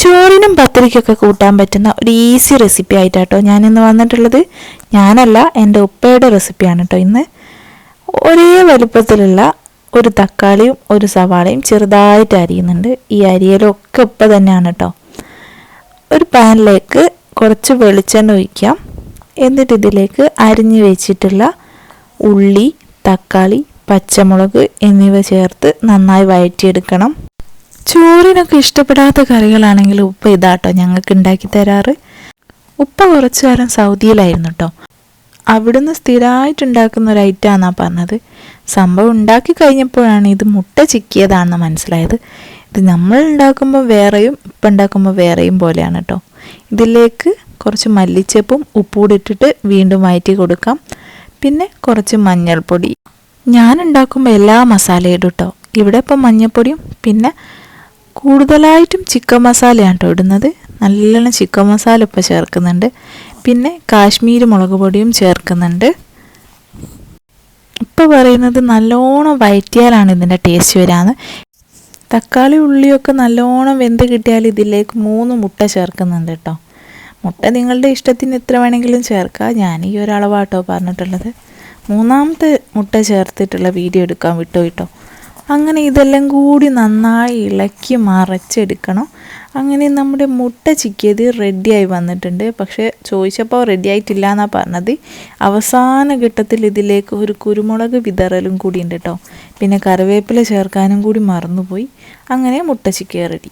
ചോറിനും പത്തിരിക്കൊക്കെ കൂട്ടാൻ പറ്റുന്ന ഒരു ഈസി റെസിപ്പി ആയിട്ടാട്ടോ ഞാനിന്ന് വന്നിട്ടുള്ളത്. ഞാനല്ല എന്റെ ഉപ്പയുടെ റെസിപ്പിയാണ് കേട്ടോ ഇന്ന്. ഒരേ വലുപ്പത്തിലുള്ള ഒരു തക്കാളിയും ഒരു സവാളയും ചെറുതായിട്ട് അരിയുന്നുണ്ട്. ഈ അരിയലൊക്കെ ഉപ്പ തന്നെയാണ് കേട്ടോ ഒരു പാനിലേക്ക് കുറച്ച് വെളിച്ചെണ്ണ ഒഴിക്കാം. എന്നിട്ട് ഇതിലേക്ക് അരിഞ്ഞു വെച്ചിട്ടുള്ള ഉള്ളി തക്കാളി പച്ചമുളക് എന്നിവ ചേർത്ത് നന്നായി വഴറ്റിയെടുക്കണം ചോറിനൊക്കെ ഇഷ്ടപ്പെടാത്ത കറികളാണെങ്കിൽ ഉപ്പ ഇതാട്ടോ ഞങ്ങൾക്ക് ഉണ്ടാക്കി തരാറ്. ഉപ്പ കുറച്ചു കാലം സൗദിയിലായിരുന്നു കേട്ടോ അവിടുന്ന് സ്ഥിരമായിട്ട് ഉണ്ടാക്കുന്ന ഒരു ഐറ്റമാണെന്നാണ് പറഞ്ഞത്. സംഭവം ഉണ്ടാക്കി കഴിഞ്ഞപ്പോഴാണ് ഇത് മുട്ട ചിക്കിയതാണെന്ന് മനസ്സിലായത്. ഇത് നമ്മൾ ഉണ്ടാക്കുമ്പോൾ വേറെയും ഇപ്പം ഉണ്ടാക്കുമ്പോൾ വേറെയും പോലെയാണ് കേട്ടോ ഇതിലേക്ക് കുറച്ച് മല്ലിച്ചപ്പും ഉപ്പൂടി ഇട്ടിട്ട് വീണ്ടും വയറ്റി കൊടുക്കാം. പിന്നെ കുറച്ച് മഞ്ഞൾപ്പൊടി. ഞാൻ ഉണ്ടാക്കുമ്പോൾ എല്ലാ ഇടും കേട്ടോ ഇവിടെ ഇപ്പം മഞ്ഞൾപ്പൊടിയും പിന്നെ കൂടുതലായിട്ടും ചിക്കൻ മസാലയാണ് കേട്ടോ ഇടുന്നത്. നല്ലോണം ചിക്കൻ മസാല ഇപ്പോൾ ചേർക്കുന്നുണ്ട്. പിന്നെ കാശ്മീരി മുളക് പൊടിയും ചേർക്കുന്നുണ്ട്. ഇപ്പം പറയുന്നത് നല്ലോണം വയറ്റിയാലാണ് ഇതിന്റെ ടേസ്റ്റ് വരാന്ന്. തക്കാളി ഉള്ളിയൊക്കെ നല്ലോണം വെന്ത് കിട്ടിയാൽ ഇതിലേക്ക് മൂന്ന് മുട്ട ചേർക്കുന്നുണ്ട് കേട്ടോ മുട്ട നിങ്ങളുടെ ഇഷ്ടത്തിന് എത്ര വേണമെങ്കിലും ചേർക്കാം. ഞാൻ ഈ ഒരളവാട്ടോ പറഞ്ഞിട്ടുള്ളത്. മൂന്നാമത്തെ മുട്ട ചേർത്തിട്ടുള്ള വീഡിയോ എടുക്കാൻ വിട്ടു കേട്ടോ അങ്ങനെ ഇതെല്ലാം കൂടി നന്നായി ഇളക്കി മറച്ചെടുക്കണം. അങ്ങനെ നമ്മുടെ മുട്ട ചിക്കിയത് റെഡിയായി വന്നിട്ടുണ്ട്. പക്ഷേ ചോദിച്ചപ്പോൾ റെഡി ആയിട്ടില്ല എന്നാണ് പറഞ്ഞത്. അവസാന ഘട്ടത്തിൽ ഇതിലേക്ക് ഒരു കുരുമുളക് വിതറലും കൂടി ഉണ്ട് കേട്ടോ. പിന്നെ കറിവേപ്പില ചേർക്കാനും കൂടി മറന്നുപോയി. അങ്ങനെ മുട്ട ചിക്കിയ റെഡി.